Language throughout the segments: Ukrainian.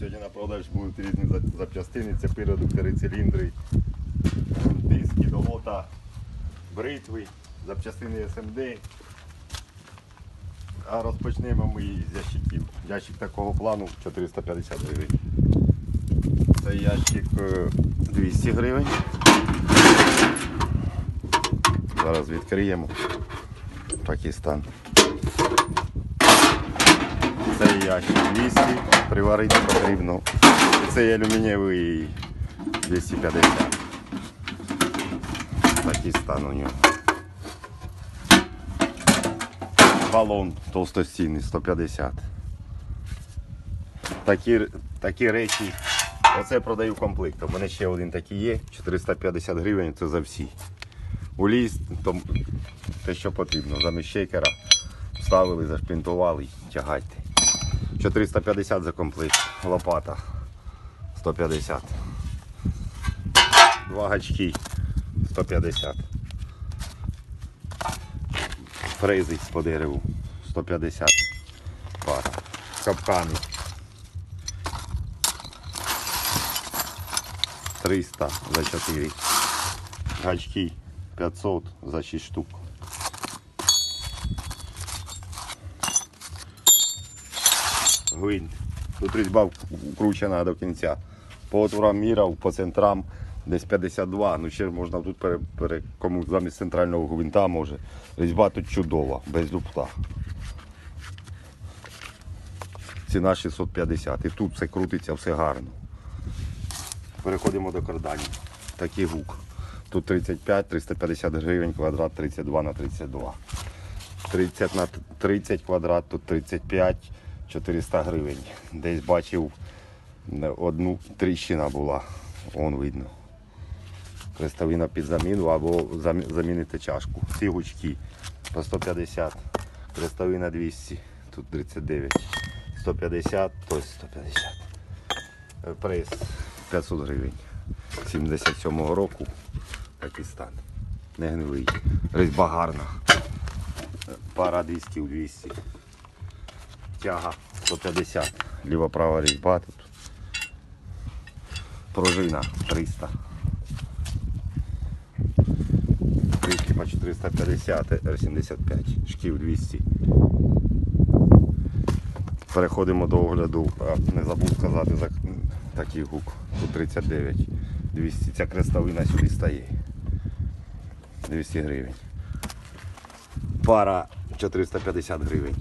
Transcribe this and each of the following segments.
Сьогодні на продаж будуть різні запчастини, це редуктори, циліндри, диски, долота, бритви, запчастини СМД. А розпочнемо ми з ящиків. Ящик такого плану 450 гривень. Це ящик е, 200 гривень. Зараз відкриємо. Такий стан. Цей ящик 200, приварити потрібно. І Цей алюмінієвий 250. Такий стан у нього. Балон толстостійний 150. Такі, такі речі. Оце продаю комплектом. У мене ще один такий є, 450 гривень, це за всі. У ліс, то те, що потрібно. Замість шейкера вставили, зашпінтували, тягайте. 450 за комплект. Лопата 150. Два гачки 150. Фрези по дереву 150 пара. Капкани 300 за 4. Гачки 500 за 6 штук. Гвинт. Тут різьба вкручена до кінця. По отворам мірав, по центрам десь 52. Ну ще можна тут пере, пере, кому замість центрального гвинта може. Різьба тут чудова, без дупла. Ціна 650. І тут все крутиться, все гарно. Переходимо до карданів. Такий гук. Тут 35, 350 гривень, квадрат 32 на 32. 30 на 30 квадрат, тут 35, 400 гривень. Десь бачив одну тріщина була, вон видно. Крестовина під заміну або замінити чашку. Ці гучки по 150, крестовина 200, тут 39, 150, то 150. Е, Прес 500 гривень. 77-го року такий стан. Не гнилий. Різьба гарна. Пара дисків 200. Тяга 150. Ліва-права різьба тут. Пружина 300. Кришки по 450, R75, шків 200. Переходимо до огляду, не забув сказати за такий гук. Тут 39. 200. Ця крестовина сюди стає. 200 гривень. Пара 450 гривень.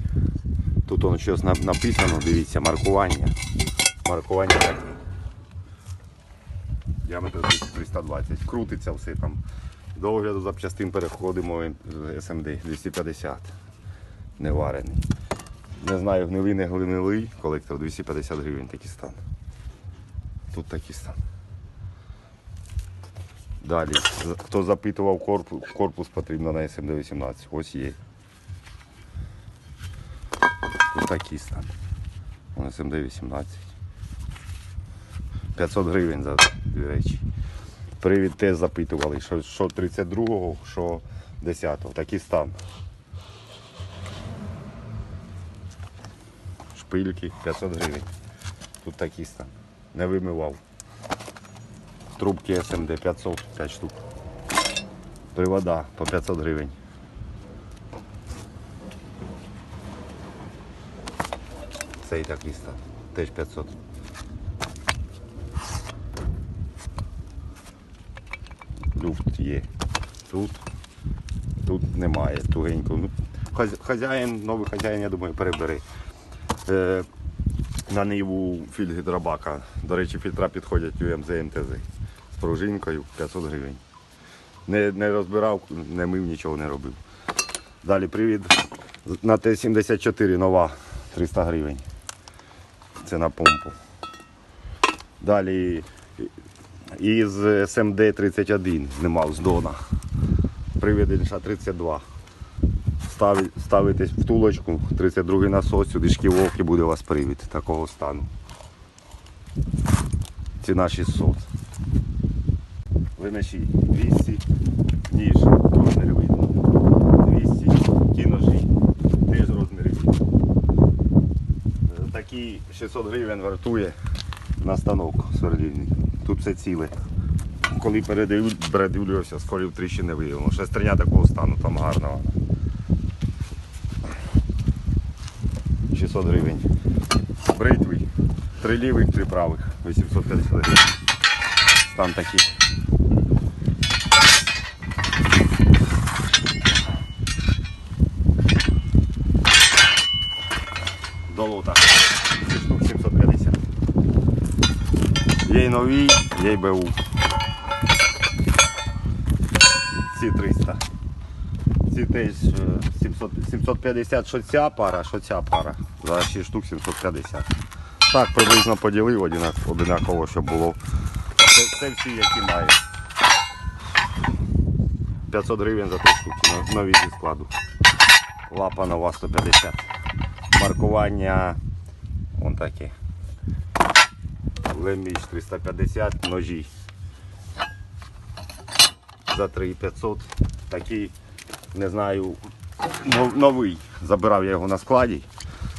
Тут воно щось написано, дивіться, маркування. Маркування таке. Діаметр 320. Крутиться все там. До огляду запчастин переходимо з СМД 250. Не варений. Не знаю, гнилий, не гнилий. Колектор 250 гривень такий стан. Тут такий стан. Далі, хто запитував корпус, корпус потрібно на СМД-18. Ось є. Такий стан. На СМД-18. 500 гривень за дві речі. Привід теж запитували, що, що 32-го, що 10-го. Такий стан. Шпильки 500 гривень. Тут такий стан. Не вимивав. Трубки СМД 500, 5 штук. Привода по 500 гривень. Цей такий стан. Теж 500. Люфт є. Тут. Тут немає тугенько. Ну, хазяїн, новий хазяїн, я думаю, перебери. Е, на ниву фільги драбака. До речі, фільтра підходять УМЗ МТЗ з пружинкою 500 гривень. Не, не розбирав, не мив, нічого не робив. Далі привід на Т-74 нова 300 гривень. Це на помпу. Далі із СМД-31 знімав з Дона. Привід інша 32. Стави- ставитесь втулочку, 32 насос, сюди шківовки буде у вас привід такого стану. Ціна 600. Виноші 200, ніж розмір видно. 200, ті Такі 600 гривень вартує на станок свердільний. Тут все ціле. Коли передивлю- передивлювався, сколів тріщини не виявило. Шестерня такого стану, там гарна вона. 600 гривень. Бритвий. Три лівих, три правих. 850 гривень. Стан такий. Долота. Ці штук 750. Є й нові, є й БУ. Ці 300. Ці теж е, 700, 750, що ця пара, що ця пара. За 6 штук 750. Так, приблизно поділив одинаково, щоб було. Це, це всі, які маю. 500 гривень за 3 штуки, но- нові зі складу. Лапа нова 150. Маркування вон такі. Леміч 350, ножі. За 3500. Такий, не знаю, новий. Забирав я його на складі.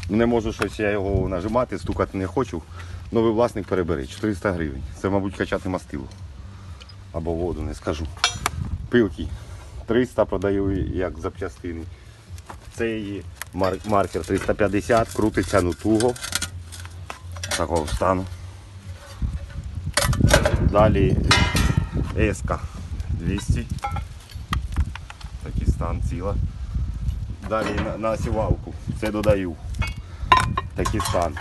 Не можу щось я його нажимати, стукати не хочу. Новий власник перебере 400 гривень. Це, мабуть, качати мастило. Або воду, не скажу. Пилки 300 продаю як запчастини. Це її маркер 350, крутиться ну туго. Такого стану. Далі СК 200. Такий стан ціла. Далі на, на сівалку. Це додаю. Такий стан.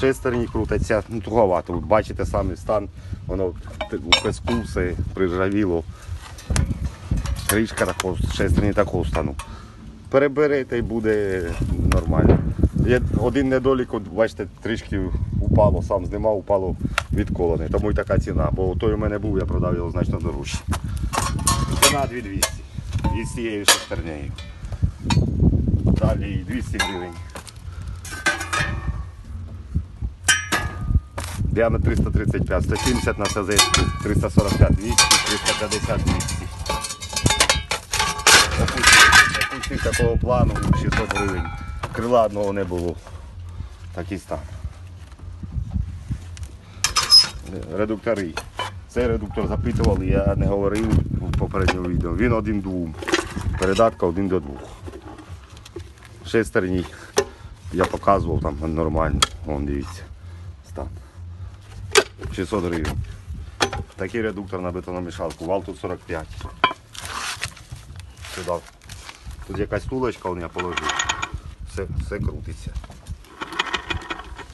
Шестерні крутяться, ну туговато. Бачите самий стан, воно у песку все прижавіло. Кришка такого, шестерні такого стану. Переберете і буде нормально. Є один недолік, от, бачите, трішки упало, сам знімав, упало відколене. Тому і така ціна. Бо той у мене був, я продав його значно дорожче. Ціна 2200. І з цією шестернею. Далі 200 гривень. Діаметр 335, 170 на СЗ 345, 200, 350, 200. Опустив, опустив такого плану 600 гривень. Крила одного не було. Такий стан. Редуктори. Цей редуктор запитували, я не говорив у попередньому відео. Він один двом. Передатка один до двох. Шестерні. Я показував там нормально. Вон дивіться. Стан. 600 гривень. Такий редуктор на бетономішалку. Вал тут 45. Сюди. Тут якась тулочка вон я положив. Все, все крутиться.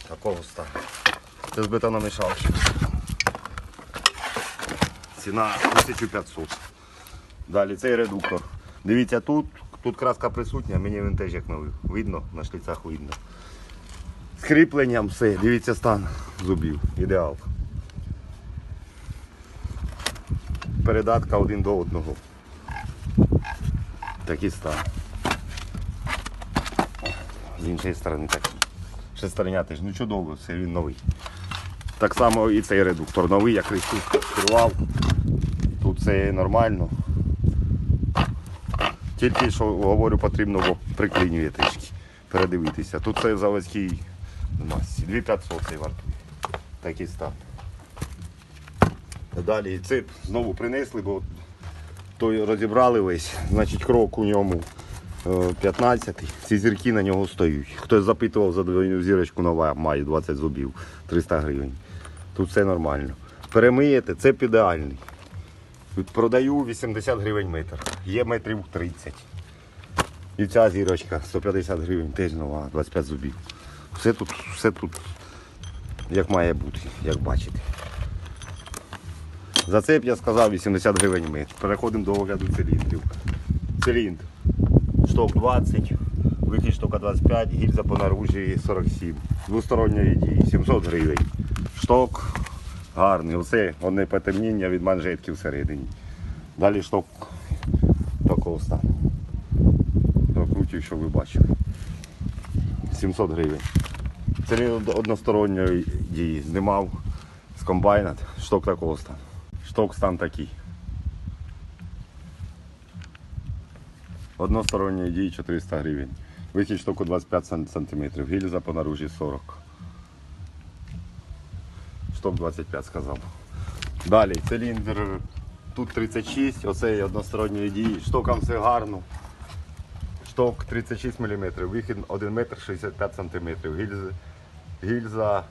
Такого стану. Це з бетономішалки. Ціна 1500. Далі цей редуктор. Дивіться, тут, тут краска присутня, мені він теж як новий. Видно, на шліцах видно. З кріпленням все, дивіться стан зубів. Ідеал. Передатка один до одного. Такий стан. З іншої сторони такий. Шестерня теж, ну чудово, все він новий. Так само і цей редуктор новий, я кришку скривав. Тут все нормально. Тільки що говорю, потрібно приклинює трішки. Передивитися. Тут це в заводській масі. 2500 цей вартує. Такий стан. Далі цеп знову принесли, бо той розібрали весь, значить крок у ньому 15. Ці зірки на нього стоять. Хтось запитував за двойну зірочку нова, має 20 зубів, 300 гривень. Тут все нормально. Перемиєте, це ідеальний. Продаю 80 гривень метр. Є метрів 30. І ця зірочка 150 гривень, теж нова, 25 зубів. Все тут, все тут як має бути, як бачите. За це б я сказав 80 гривень метр. Переходимо до огляду циліндрів. Циліндр. Шток 20, вихід штока 25, гільза по наружі 47. Двосторонньої дії 700 гривень. Шток гарний. Оце одне потемніння від манжетки всередині. Далі шток такого стану. Прокрутив, що ви бачили. 700 гривень. Циліндр односторонньої дії. Знімав з комбайна. Шток такого стану. Шток стан такий. Односторонньої дії 400 гривень. Вихід штоку 25 см. Гільза по наружі 40. Шток 25 сказав. Далі циліндр тут 36, оцей односторонньої дії. Штоком все гарно. Шток 36 мм, вихід 1 метр 65 см. Гільза, гільза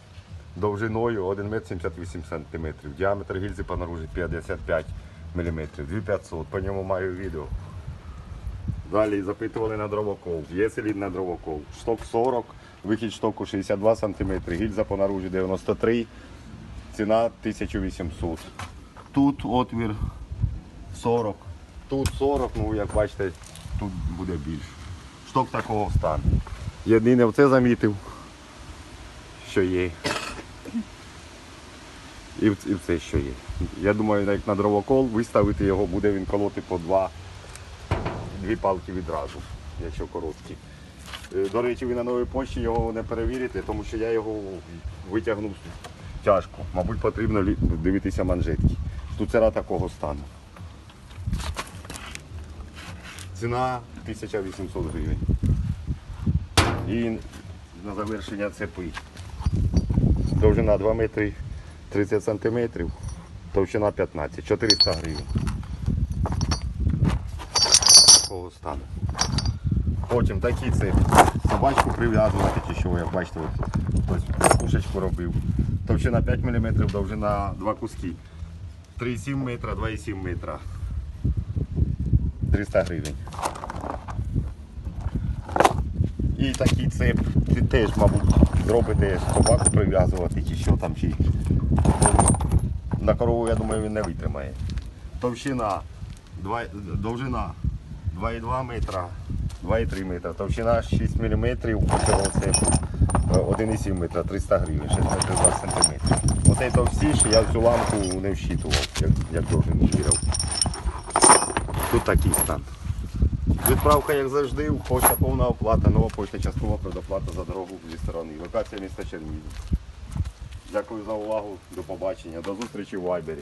довжиною 1 метр 78 см. Діаметр гільзи по наружі 55 мм. 2500. По ньому маю відео. Далі запитували на дровокол. Є слід на дровокол. Шток 40, вихід штоку 62 см, гільза по наружі 93, ціна 1800. Тут отвір 40, тут 40, ну як бачите, тут буде більше. Шток такого стану. Єдине оце замітив, що є. І, і в це що є. Я думаю, як на дровокол виставити його, буде він колоти по два дві палки відразу, якщо короткі. Е, До речі, ви на новій почті його не перевірите, тому що я його витягнув тяжко. Мабуть, потрібно дивитися манжетки. Штуцера такого стану. Ціна 1800 гривень. І на завершення цепи. Довжина 2 метри 30 сантиметрів, товщина 15, 400 гривень такого стану. Потім такі це собачку прив'язувати, чи що, як бачите, от, хтось кушечку робив. Товщина 5 мм, довжина 2 куски. 3,7 метра, 2,7 метра. 300 гривень. І такий цеп ти теж, мабуть, зробите собаку прив'язувати, чи що там, чи на корову, я думаю, він не витримає. Товщина, два- довжина 2,2 метра, 2,3 метра, товщина 6 мм, цього цепу, е, 1,7 метра, 300 гривень, 6 метрів 20 сантиметрів. Оцей товстіший я цю лампу не вщитував, як, як довжин вірив. Тут такий стан. Відправка, як завжди, почта повна оплата, нова почта часткова предоплата за дорогу зі сторони. Локація міста Чернігів. Дякую за увагу, до побачення, до зустрічі в Вайбері.